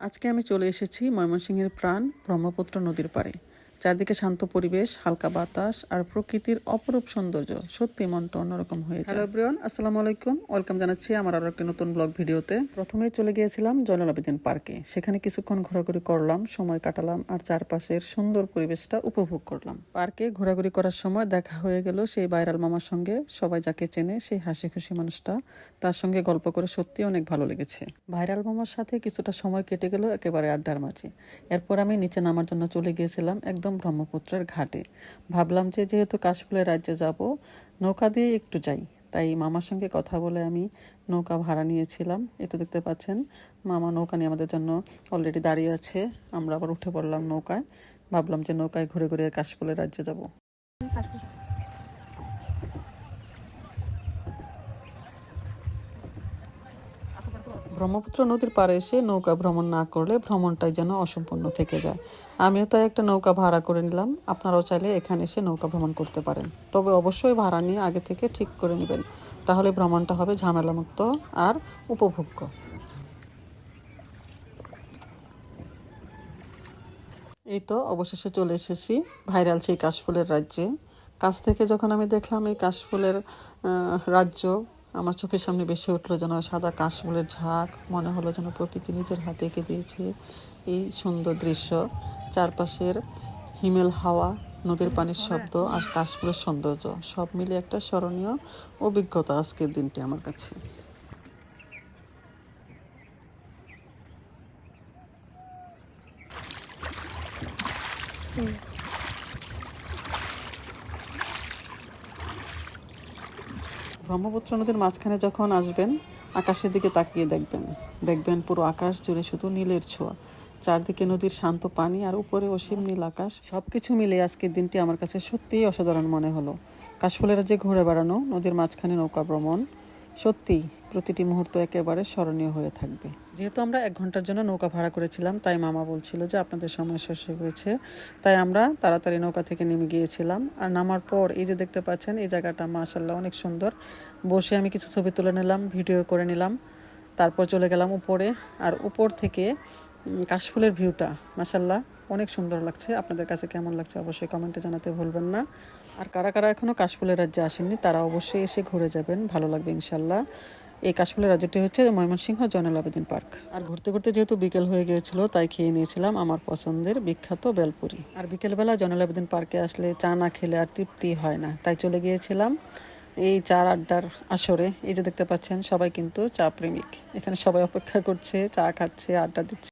আজকে আমি চলে এসেছি ময়মনসিংহের প্রাণ ব্রহ্মপুত্র নদীর পাড়ে। চারদিকে শান্ত পরিবেশ, হালকা বাতাস আর প্রকৃতির অপরূপ সৌন্দর্য। সত্যি মনটা অন্যরকম হয়ে হ্যালো এভরিওয়ান, আসসালামু আলাইকুম। ওয়েলকাম জানাচ্ছি আমার আরও একটি নতুন ব্লগ ভিডিওতে। প্রথমে চলে গিয়েছিলাম জয়নাল আবেদিন পার্কে। সেখানে কিছুক্ষণ ঘোরাঘুরি করলাম, সময় কাটালাম আর চারপাশের সুন্দর পরিবেশটা উপভোগ করলাম। পার্কে ঘোরাঘুরি করার সময় দেখা হয়ে গেল সেই ভাইরাল মামার সঙ্গে। সবাই যাকে চেনে সেই হাসি খুশি মানুষটা। তার সঙ্গে গল্প করে সত্যি অনেক ভালো লেগেছে। ভাইরাল মামার সাথে কিছুটা সময় কেটে গেল একেবারে আড্ডার মাঝে। এরপর আমি নিচে নামার জন্য চলে গিয়েছিলাম একদম ব্রহ্মপুত্রের ঘাটে। ভাবলাম যে যেহেতু কাশফুলের রাজ্যে যাব, নৌকা দিয়ে একটু যাই। তাই মামার সঙ্গে কথা বলে আমি নৌকা ভাড়া নিয়েছিলাম। এ তো দেখতে পাচ্ছেন, মামা নৌকা নিয়ে আমাদের জন্য অলরেডি দাঁড়িয়ে আছে। আমরা আবার উঠে পড়লাম নৌকায়। ভাবলাম যে নৌকায় ঘুরে ঘুরে কাশফুলের রাজ্যে যাব। ব্রহ্মপুত্র নদীর পাড়ে এসে নৌকা ভ্রমণ না করলে ভ্রমণটাই যেন অসম্পূর্ণ থেকে যায়। আমিও তাই একটা নৌকা ভাড়া করে নিলাম। আপনারাও চাইলে এখানে এসে নৌকা ভ্রমণ করতে পারেন। তবে অবশ্যই ভাড়া নিয়ে আগে থেকে ঠিক করে নেবেন। তাহলে ভ্রমণটা হবে ঝামেলামুক্ত আর উপভোগ্য। এই তো অবশেষে চলে এসেছি ভাইরাল সেই কাশফুলের রাজ্যে। কাছ থেকে যখন আমি দেখলাম এই কাশফুলের রাজ্য আমার চোখের সামনে বেশি উঠল যেন সাদা কাশফুলের ঝাঁক, মনে হলো যেন প্রকৃতি নিজের হাতে এঁকে দিয়েছে এই সুন্দর দৃশ্য। চারপাশের হিমেল হাওয়া, নদীর পানির শব্দ আর কাশফুলের সৌন্দর্য, সব মিলে একটা স্মরণীয় অভিজ্ঞতা আজকের দিনটি আমার কাছে। ব্রহ্মপুত্র নদীর মাঝখানে যখন আসবেন, আকাশের দিকে তাকিয়ে দেখবেন। দেখবেন পুরো আকাশ জুড়ে শুধু নীলের ছোঁয়া। চারদিকে নদীর শান্ত পানি আর উপরে অসীম নীল আকাশ। সব কিছু মিলে আজকের দিনটি আমার কাছে সত্যিই অসাধারণ মনে হলো। কাশফুলেরা যে ঘুরে বেড়ানো, নদীর মাঝখানে নৌকা ভ্রমণ সত্যি প্রতিটি মুহূর্ত একেবারে স্মরণীয় হয়ে থাকবে। যেহেতু আমরা এক ঘণ্টার জন্য নৌকা ভাড়া করেছিলাম, তাই মামা বলছিল যে আপনাদের সময় শেষ হয়েছে তাই আমরা তাড়াতাড়ি নৌকা থেকে নেমে গিয়েছিলাম। আর নামার পর এই যে দেখতে পাচ্ছেন, এই জায়গাটা মাশাল্লাহ অনেক সুন্দর। বসে আমি কিছু ছবি তুলে নিলাম, ভিডিও করে নিলাম। তারপর চলে গেলাম উপরে। আর উপর থেকে কাশফুলের ভিউটা মাসাল্লাহ অনেক সুন্দর লাগছে। আপনাদের কাছে কেমন লাগছে অবশ্যই কমেন্টে জানাতে ভুলবেন না। আর কারা কারা এখনও কাশফুলের রাজ্যে আসেননি, তারা অবশ্যই এসে ঘুরে যাবেন। ভালো লাগবে ইনশাল্লাহ এই কাশফুলের রাজ্যটি হচ্ছে ময়মনসিংহ জয়নাল আবেদিন পার্ক। আর ঘুরতে ঘুরতে যেহেতু বিকেল হয়ে গিয়েছিল, তাই খেয়ে নিয়েছিলাম আমার পছন্দের বিখ্যাত বেলপুরি। আর বিকেলবেলা জয়নাল আবেদিন পার্কে আসলে চা না খেলে আর তৃপ্তি হয় না, তাই চলে গিয়েছিলাম এই চার আড্ডার আসরে। এই যে দেখতে পাচ্ছেন, সবাই কিন্তু চা প্রেমিক। এখানে সবাই অপেক্ষা করছে, চা খাচ্ছে, আড্ডা দিচ্ছে।